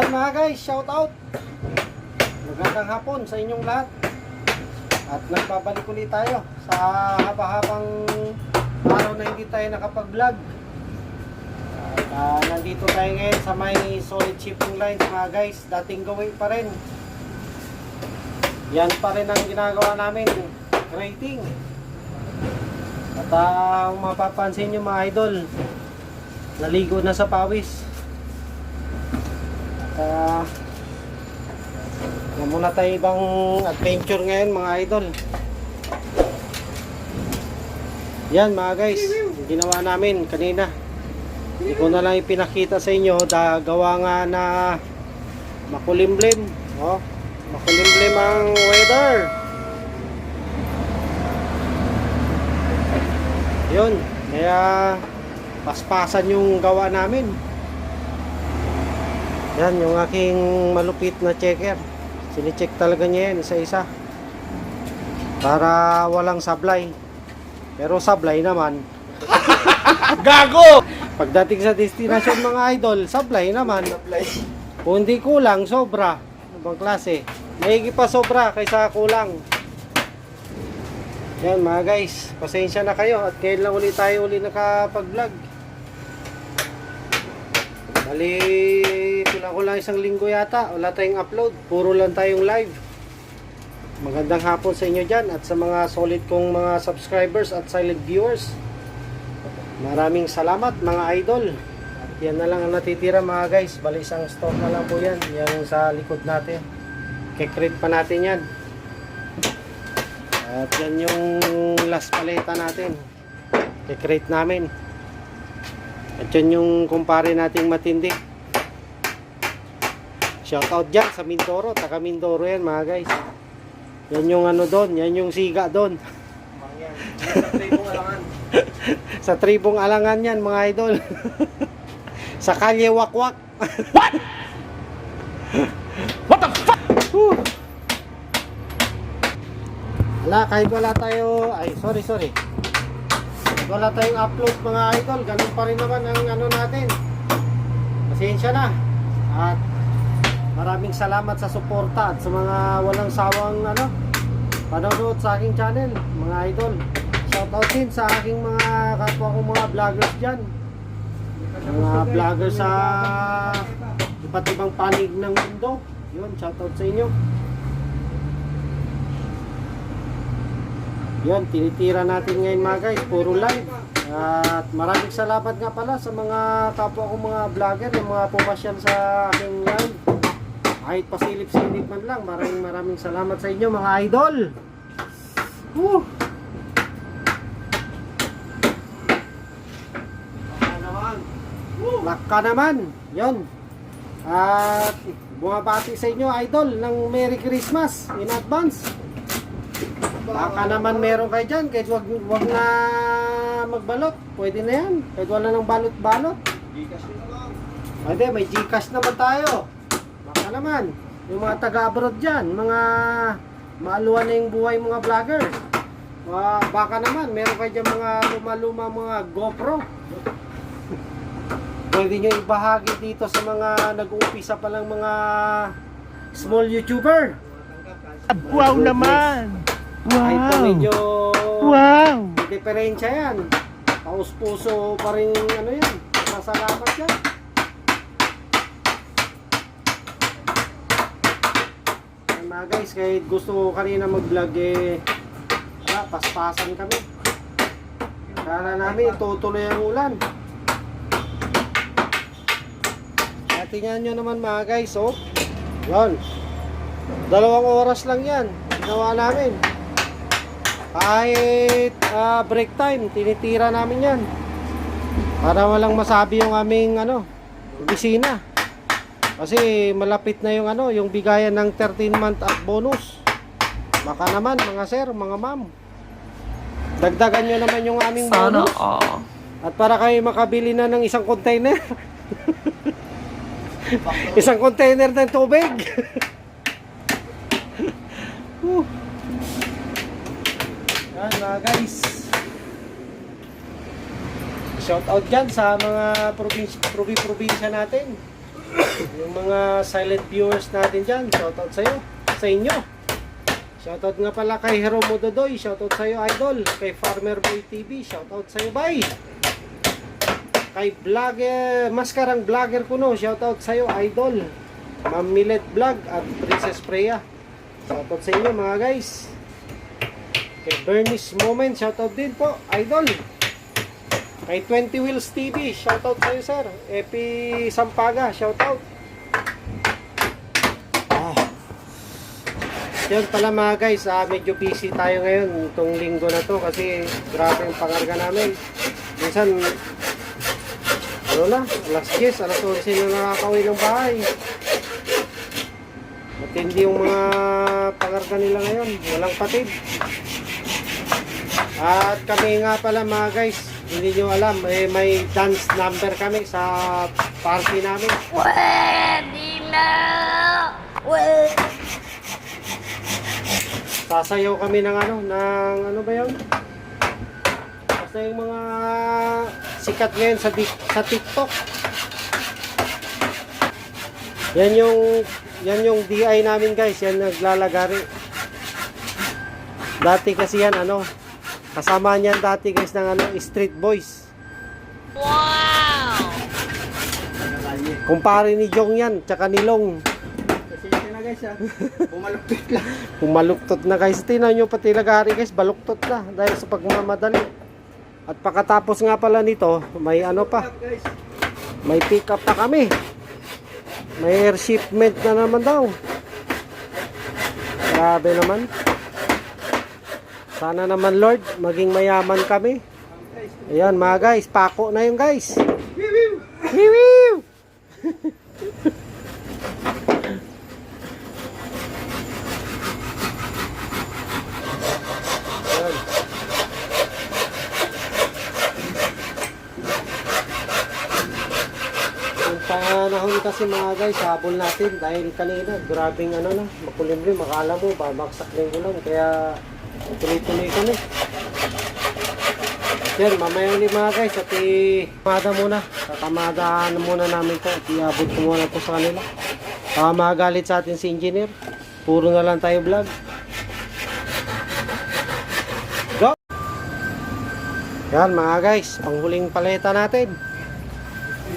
Yan mga guys, shout out. Magandang hapon sa inyong lahat. At nagbabalik ulit tayo sa haba-habang araw na hindi tayo nakapag-vlog. At ah, nandito tayo ngayon sa may solid shipping lines mga guys. Dating gawin pa rin. Yan pa rin ang ginagawa namin. Rating. At kung mapapansin nyo mga idol, naligo na sa pawis. Ah, yan muna tayo ibang adventure ngayon mga idol. Yan mga guys, ginawa namin kanina. Hindi ko na lang ipinakita sa inyo gawa nga na makulimlim. Oh, makulimlim ang weather. Yun, kaya paspasan yung gawa namin. Yan, yung aking malupit na checker. Sinicheck talaga niya yan, isa-isa. Para walang sablay. Pero sablay naman. Gago! Pagdating sa destination mga idol, sablay naman. Kung hindi kulang, sobra. Ibang klase. Maigi pa sobra kaysa kulang. Yan mga guys, pasensya na kayo at lang ulit tayo ulit nakapag-vlog. Bali, kulang ko lang isang linggo yata. Wala tayong upload. Puro lang tayong live. Magandang hapon sa inyo dyan at sa mga solid kong mga subscribers at silent viewers. Maraming salamat mga idol. At yan na lang ang natitira mga guys. Bali isang stock na lang po yan. Yan sa likod natin. Kekrit pa natin yan. At yan yung last paleta natin. Kekrit namin. At yan yung kumpare nating matindi. Shoutout dyan sa Mindoro. Taga Mindoro yan mga guys. Yan yung ano doon. Yan yung siga doon. sa tribong alangan yan mga idol. sa kalye wakwak. What the fuck? Whew. Wala, kahit wala tayo, ay sorry sorry. Wala tayong upload mga idol, ganun pa rin naman ang ano natin. Pasensya na. At maraming salamat sa suporta at sa mga walang sawang ano, panonood sa aking channel, mga idol. Shoutout din sa aking mga kapwa kong mga vloggers dyan. Mga vloggers sa iba't ibang panig ng mundo. Yun, shoutout sa inyo. Yun, tinitira natin ngayon mga guys, puro live. At maraming salamat nga pala sa mga kapwa kong mga vlogger, yung mga pumasyal sa aking live. Kahit pasilip-silip man lang, maraming maraming salamat sa inyo mga idol. Woo! Laka naman. Yun. At bumabati sa inyo idol ng Merry Christmas in advance. Baka naman meron kayo dyan, kahit wag, wag na magbalot. Pwede na yan. Kahit wala nang balot-balot. Pwede, may Gcash naman tayo. Baka naman. Yung mga taga-abroad dyan, mga maaluan na yung buhay mga vlogger. Baka naman, meron kayo dyan mga luma-luma mga GoPro. Pwede nyo ibahagi dito sa mga nag-uumpisa pa lang mga small YouTuber. Wow naman! Kahit pa Wow! medyo Wow! diferensya yan. Paus-puso pa rin ano yan. Masalamat yan. Yan mga guys, kahit gusto ko kanina mag-vlog eh, wala, paspasan kami. Kala namin, tutuloy ang ulan. Tingnan nyo naman mga guys, oh. Yan. Dalawang oras lang yan. Ginawa namin. Kahit ah, break time, tinitira namin yan. Para walang masabi yung aming ano, opisina. Kasi malapit na yung ano, yung bigayan ng 13 month at bonus. Baka naman mga sir, mga ma'am. Dagdagan nyo naman yung aming Sana bonus. all. At para kayo makabili na ng isang container. isang container ng tubig. Whew. Yan mga guys. Shout out dyan sa mga probinsya, probi- probinsya natin. yung mga silent viewers natin dyan, shoutout sa'yo, sa inyo. Shoutout nga pala kay Jeromo Dodoy, shoutout sa'yo idol. Kay Farmer Boy TV, shoutout sa'yo bye. Kay vlogger, maskarang vlogger ko no, shoutout sa'yo idol. Ma'am Millet Vlog at Princess Freya. Shoutout sa inyo mga guys. Kay Bernice Moment, shoutout din po, idol. Kay 20 Wheels TV, shoutout sa'yo sir. Epi Sampaga, shoutout. Ah. Yan pala mga guys, ah, medyo busy tayo ngayon itong linggo na to kasi grabe yung pangarga namin. Minsan, ano na, alas 10, alas 11 na nakakawin ng bahay. Matindi yung mga pangarga nila ngayon, walang patid. At kami nga pala mga guys, hindi nyo alam, eh, may dance number kami sa party namin. Pwede na! Pwede! Sasayaw kami ng ano, ng ano ba yun? Basta yung mga sikat ngayon sa, sa TikTok. Yan yung yan yung DI namin guys, yan naglalagari. Dati kasi yan ano, kasama niyan dati guys ng ano, Street Boys. Wow! Kumpare ni Jong yan, tsaka ni Long. Yun na guys ah. Bumalupit lang. Pumaluktot na guys. Tingnan nyo pati lagari guys, baluktot na dahil sa pagmamadali. At pagkatapos nga pala nito, may ano pa, Guys. may pick up pa kami. May air shipment na naman daw. Grabe naman. Sana naman Lord, maging mayaman kami. Ayan mga guys, pako na yung guys. Wiwiw! Panahon kasi mga guys, habol natin dahil kanina, grabing ano na, makulimlim, makala mo, babaksak na yung ulan, kaya tuloy-tuloy kami. Yan, mamaya ulit mga guys, at itamada muna, tatamada muna namin to, at iabot ko muna to sa kanila. Baka magalit sa atin si engineer, puro na lang tayo vlog. Go! Yan mga guys, panghuling paleta natin.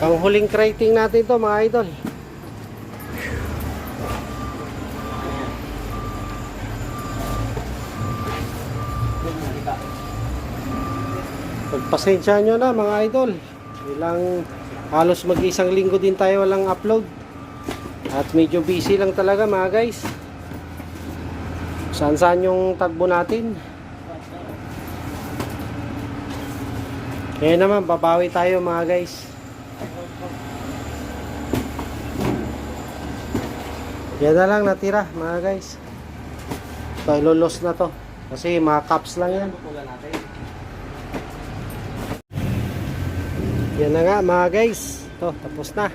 Panghuling crating natin to mga idol. Pagpasensya nyo na mga idol. Ilang halos mag-isang linggo din tayo walang upload. At medyo busy lang talaga mga guys. Saan saan yung tagbo natin. Kaya naman babawi tayo mga guys. Yan na lang natira mga guys. Ito, ilolos na to. Kasi mga caps lang yan. Yan na nga mga guys. Ito, tapos na.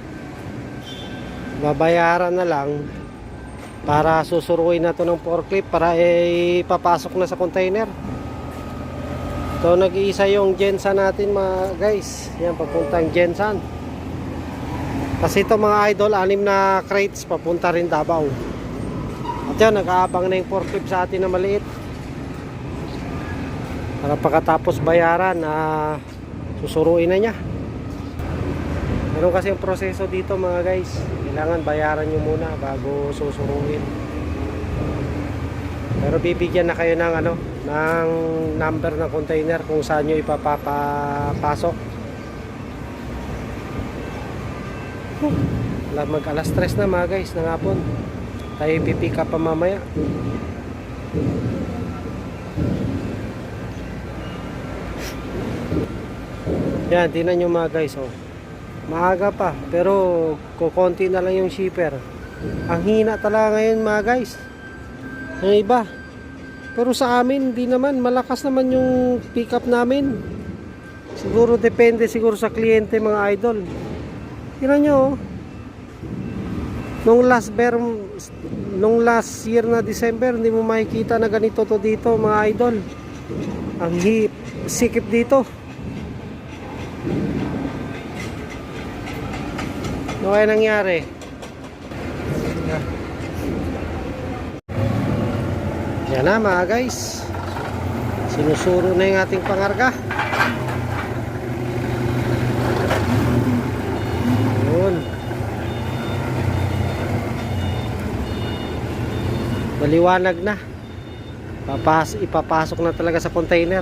Babayaran na lang para susuruin na to ng forklift para ipapasok na sa container. Ito, nag-iisa yung Jensan natin mga guys. Yan, papuntang Jensan. Kasi ito mga idol, anim na crates papunta rin Davao. At yan, nag-aabang na yung forklift sa atin na maliit. Para pagkatapos bayaran, na susuruin na niya. Meron kasi yung proseso dito mga guys. Kailangan bayaran nyo muna bago susuruin. Pero bibigyan na kayo ng ano, ng number ng container kung saan nyo ipapapasok. Mag alas 3 na mga guys ng hapon. Tayo pipick up mamaya. Yan, tingnan nyo mga guys oh. Maaga pa, pero kukonti na lang yung shipper. Ang hina talaga ngayon mga guys. Yung iba. Pero sa amin, hindi naman. Malakas naman yung pick up namin. Siguro depende siguro sa kliyente mga idol. Tingnan nyo oh. Nung last bear, nung last year na December, hindi mo makikita na ganito to dito mga idol. Ang hip, sikip dito. So, kaya nangyari. Yan na mga guys. Sinusuro na yung ating pangarga. Yun. Maliwanag na. Papas ipapasok na talaga sa container.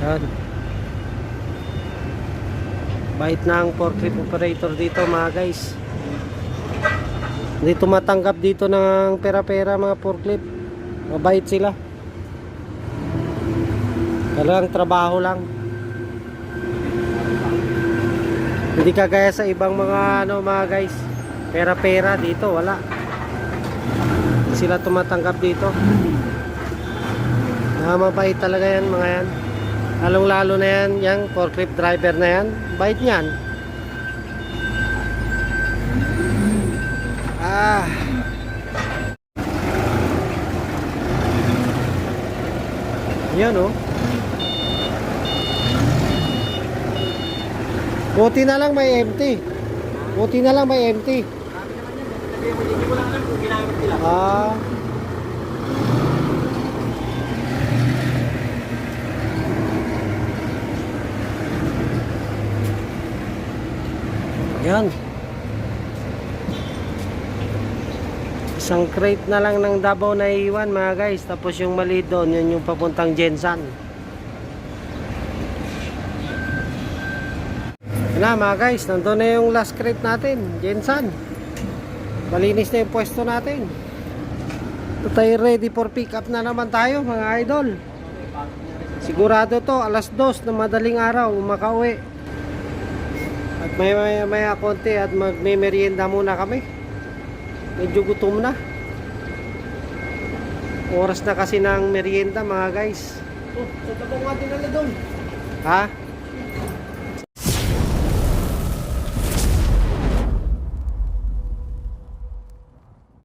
Yan. Bait na ang forklift operator dito mga guys. Hindi tumatanggap dito ng pera-pera mga forklift. Mabait sila. Talagang trabaho lang. Hindi kagaya sa ibang mga ano mga guys. Pera-pera dito wala. Sila tumatanggap dito. Ah, mabait talaga yan mga yan. Lalong lalo na yan, yung forklift driver na yan. Bait niyan. Ah. Yan oh. Buti na lang may empty. Buti na lang may empty. Sabi mo, hindi ko lang alam kung ginamit nila. Ah. Yan. Isang crate na lang ng Davao na iwan mga guys. Tapos yung mali doon, yun yung papuntang Jensan. Yan na mga guys, nandun na yung last crate natin, Jensan. Malinis na yung pwesto natin. Ito tayo ready for pick up na naman tayo mga idol. Sigurado to alas dos na madaling araw makauwi. At may maya maya konti at magme-merienda muna kami. Medyo gutom na. Oras na kasi ng merienda mga guys. Oh, sa tabong nga dinala doon. Ha?